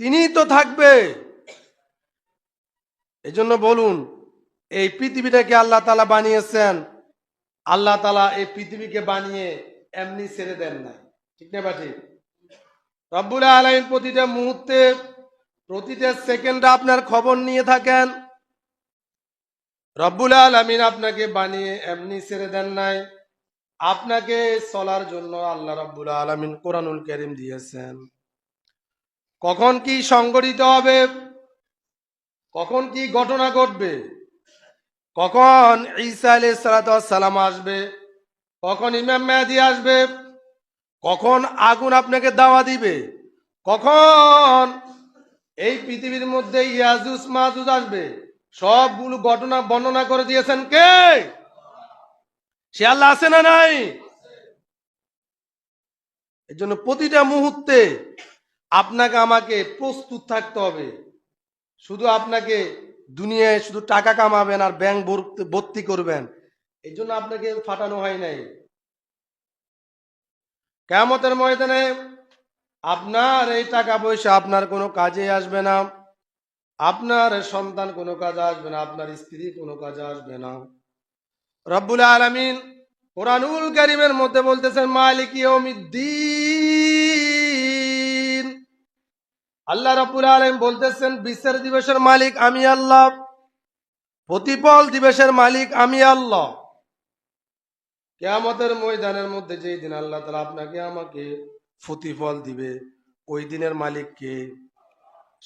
তিনিই তো থাকবে। এই জন্য বলুন, এই পৃথিবীটাকে আল্লাহ তালা বানিয়েছেন। আল্লাহ তালা এই পৃথিবীকে বানিয়ে এমনি ছেড়ে দেন নাই ঠিক না ঠিক রব্বুল আলমিন প্রতিটা মুহূর্তে, প্রতিটা সেকেন্ডে আপনার খবর নিয়ে থাকেন। রব্বুল আলমিন আপনাকে বানিয়ে এমনি ছেড়ে দেন নাই। আপনাকে চলার জন্য আল্লাহ রব্বুল আলমিন কোরআনুল করিম দিয়েছেন। কখন কি সংগঠিত হবে? কখন কি ঘটনা ঘটবে? কখন ঈসা আলাই সালাম আসবে? কখন ইমাম মেহাদি আসবে? কখন আগুন আপনাকে দাওয়া দিবে? কখন এই পৃথিবীর মধ্যে ইয়াজুস মাহুজ আসবে? সবগুলো ঘটনা বর্ণনা করে দিয়েছেন কে? সে আল্লাহ আছে না নাই? এর জন্য প্রতিটা মুহূর্তে আপনাকে আমাকে প্রস্তুত থাকতে হবে। শুধু আপনাকে দুনিয়ায় শুধু টাকা কামাবেন আর ব্যাংক ভর্তি করবেন। এই জন্য আপনাকে ফাটানো হয় নাই। কেমতের ময়দানে আপনার এই টাকা পয়সা আপনার কোনো কাজে আসবে না। আপনার সন্তান কোনো কাজে আসবে না, আপনার স্ত্রী কোনো কাজে আসবে না। রব্বুল আলমিন কোরআনুল করিমের মধ্যে বলতেছেন, মালিক ইয়মিদ্দিন আল্লাহ রব্বুল আলম বলতেছেন, বিশ্বের দিবসের মালিক আমি আল্লাহ, প্রতিপল দিবসের মালিক আমি আল্লাহ। কেয়ামতের ময়দানের মধ্যে যেই দিন আল্লাহ তালা আপনাকে আমাকে প্রতিফল দিবে, ওই দিনের মালিক কে?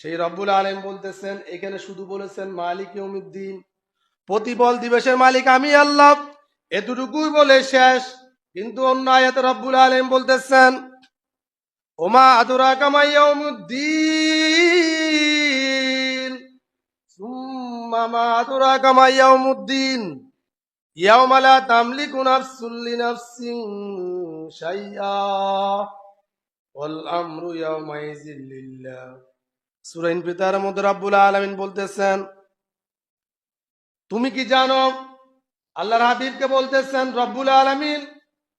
সেই রব্বুল আলম বলতেছেন, এখানে শুধু বলেছেন, মালিক ইয়মিদ্দিন প্রতিফল দিবসের মালিক আমি আল্লাহ। এতটুকুই বলে শেষ, কিন্তু অন্য আয়াতে রব্বুল আলম বলতেছেন ওমা আদুরা কামাইয়াউমুদ্দিন সুম্মা মা আদুরা কামাইয়াউমুদ্দিন ইয়াউমা লা তামলিকু নাফসুন লিনাফসিন শাইআ। ওয়াল আমরু ইয়াউমাইযিন লিল্লাহ। সূরা ইনফিতারের মধ্যে রব্বুল আলামিন বলতেছেন, তুমি কি জানো, আল্লাহর হাবিবকে বলতেছেন রব্বুল আলামিন,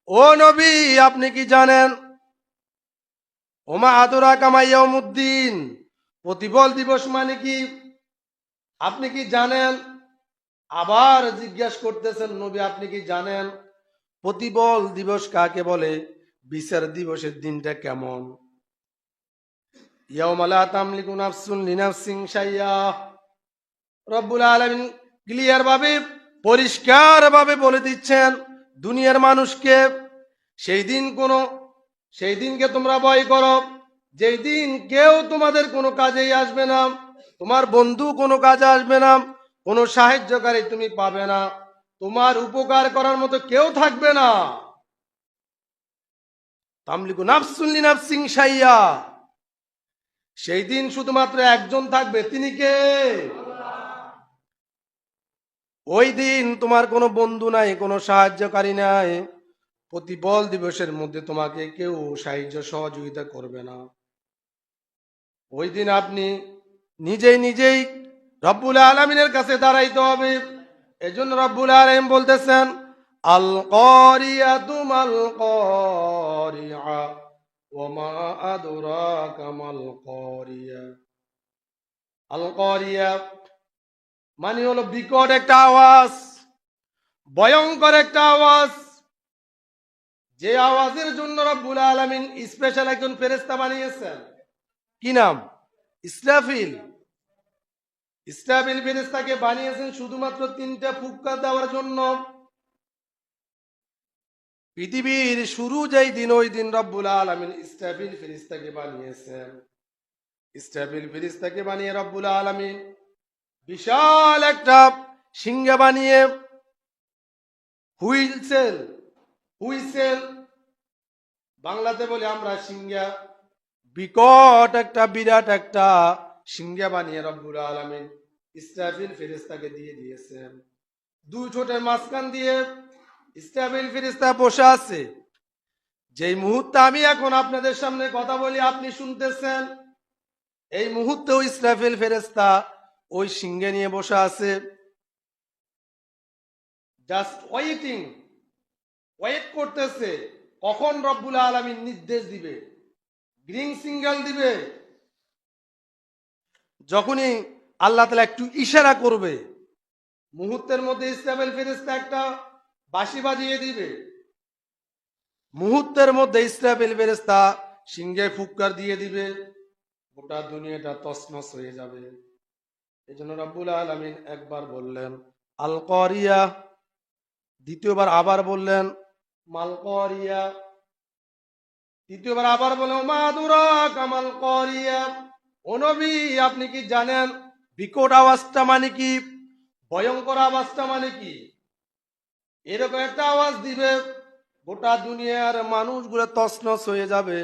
ও নবী, আপনি কি জানেন ওমা আদুরা কামাইয়াউমুদ্দিন প্রতিবল দিবস মানে কি? আপনি কি জানেন? আবার জিজ্ঞাসা করতেছেন, নবী, আপনি কি জানেন? প্রতিবল দিবস কাকে বলে? বিচার দিবসের দিনটা কেমন? পরিষ্কার ভাবে বলে দিচ্ছেন, দুনিয়ার মানুষকে সেই দিন কোনো সেই দিনকে তোমরা ভয় করো। যেই দিন কেউ তোমাদের কোনো কাজেই আসবে না, তোমার বন্ধু কোনো কাজে আসবে না, কোনো সাহায্যকারী তুমি পাবে না, তোমার উপকার করার মতো কেউ থাকবে না। তামলিকু নাফসুল্লি নাফসিং সাইয়া সেই দিন শুধুমাত্র একজন থাকবে, তিনি কে? ওই দিন তোমার কোনো বন্ধু নাই, কোনো সাহায্যকারী নাই। প্রতিবল দিবসের মধ্যে তোমাকে কেউ সাহায্য সহযোগিতা করবে না। ওই দিন আপনি নিজেই নিজেই রব্বুল আলমিনের কাছে দাঁড়াইতে হবে। এজন্য রব্বুল আলম বলতেছেন আল করিয়া তুমাল করিয়া কামাল করিয়া আল করিয়া মানে হলো বিকট একটা আওয়াজ, ভয়ঙ্কর একটা আওয়াজ। যে আওয়াজের জন্য রব্বুল আলমিন স্পেশাল একজন ফেরেস্তা বানিয়েছেন। কি নাম? ইসরাফিল। ইসরাফিল ফেরেস্তাকে বানিয়েছেন শুধুমাত্র তিনটা ফুক্কা দেওয়ার জন্য। পৃথিবীর শুরু যেই দিন, ওই দিন রব্বুল আলমিন ইসরাফিল ফেরিস্তাকে বানিয়েছেন। ইসরাফিল ফেরিস্তাকে বানিয়ে রব্বুল আলমিন বিশাল একটা সিংহা বানিয়ে হুইলসেল হুইসেল বাংলাতে বলি আমরা সিংহা। বিকট একটা, বিরাট একটা সিংহা বানিয়ে রব্বুল আলমিন ইসরাফিল ফেরিস্তাকে দিয়ে দিয়েছেন। দুই ছোটের মাঝখান দিয়ে ইসরাফিল ফেরিস্তা বসে আছে। যেই মুহূর্তে আমি এখন আপনাদের সামনে কথা বলি, আপনি শুনতেছেন? এই মুহূর্তেও ইসরাফিল ফেরেস্তা ওই সিংহে নিয়ে বসে আছে। জাস্ট ওয়েটিং ওয়েট করতেছে। কখন রব্বুল আলমীর নির্দেশ দিবে? গ্রিন সিঙ্গেল দিবে? যখনই আল্লাহ তালা একটু ইশারা করবে, মুহূর্তের মধ্যে ইসরাফিল ফেরেস্তা একটা বাঁশি বাজিয়ে দিবে। মুহূর্তের মধ্যে ইসরাফিল ফেরেস্তা সিংহে ফুৎকার দিয়ে দিবে। গোটা দুনিয়াটা তছনছ হয়ে যাবে। এই জন্য রব্বুল আলমিন একবার বললেন আল করিয়া দ্বিতীয়বার আবার বললেন মাল দ্বিতীয়বার আবার বলে মাদুরা কামাল করিয়া ও নবী, আপনি কি জানেন, বিকট আওয়াজটা মানে কি? ভয়ঙ্কর আওয়াজটা মানে কি? এরকম একটা আওয়াজ দিবে, গোটা দুনিয়ার মানুষগুলো তছনছ হয়ে যাবে।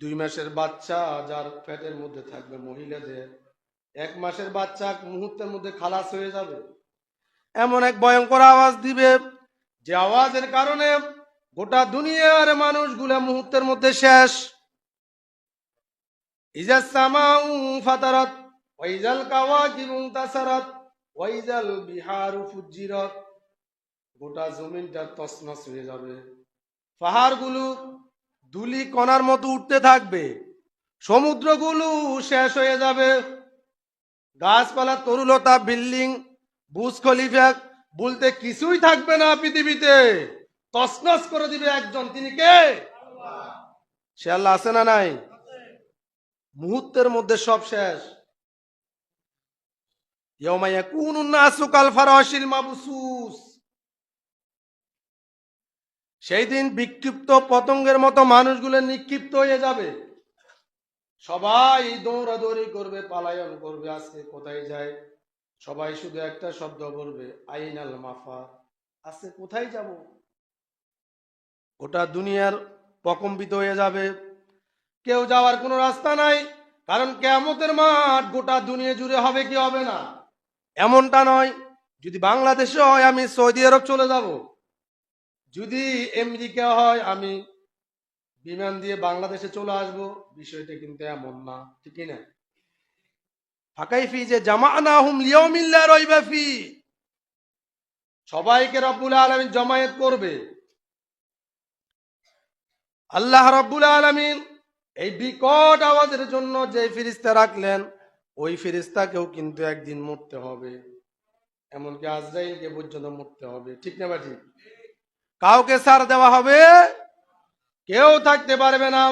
দুই মাসের বাচ্চা যার পেটের মধ্যে থাকবে মহিলাদের, এক মাসের বাচ্চা মুহূর্তের মধ্যে খালাস হয়ে যাবে। এমন এক ভয়ঙ্কর আওয়াজ দিবে যে আওয়াজের কারণে গোটা দুনিয়ার মানুষগুলো মুহূর্তের মধ্যে শেষ। গোটা তছনছ হয়ে যাবে। পাহাড়গুলো ধুলি কণার মতো উঠতে থাকবে। সমুদ্রগুলো শেষ হয়ে যাবে। গাছপালা তরুলতা বিল্ডিং, বুজ খলিফা বলতে কিছুই থাকবে না পৃথিবীতে। তছনছ করে দিবে একজন। তিনি কে? সে আল্লাহ আছে না নাই? মুহূর্তের মধ্যে সব শেষ। সেই দিন বিক্ষিপ্ত পতঙ্গের মতো মানুষগুলো নিক্ষিপ্ত হয়ে যাবে। সবাই দৌড়াদৌড়ি করবে পালায়ন করবে আজকে কোথায় যায়? সবাই শুধু একটা শব্দ বলবে, আইনাল মাফা আজকে কোথায় যাব? গোটা দুনিয়ার প্রকম্পিত হয়ে যাবে। কেউ যাওয়ার কোনো রাস্তা নাই, কারণ কেমতের মাঠ গোটা দুনিয়া জুড়ে হবে কি হবে না? এমনটা নয়, যদি বাংলাদেশে হয়, আমি সৌদি আরব চলে যাব। যদি আমেরিকা হয়, আমি বিমান দিয়ে বাংলাদেশে চলে আসব। বিষয়টা কিন্তু এমন না ঠিক না? ফাঁকাই ফি যে জামা না হুম লিয়মিল্লা রইবা ফি। সবাইকে রব্বুল আলমিন জমায়েত করবে। আল্লাহ রব্বুল আলমিন এই বিকট আওয়াজের জন্য যে ফিরিস্তা রাখলেন, ওই ফিরিস্তাকেও কিন্তু একদিন মরতে হবে। এমনকি আজরাইলকে পর্যন্ত মরতে হবে। ঠিক না বা কাউকে সার দেওয়া হবে, কেউ থাকতে পারবে না।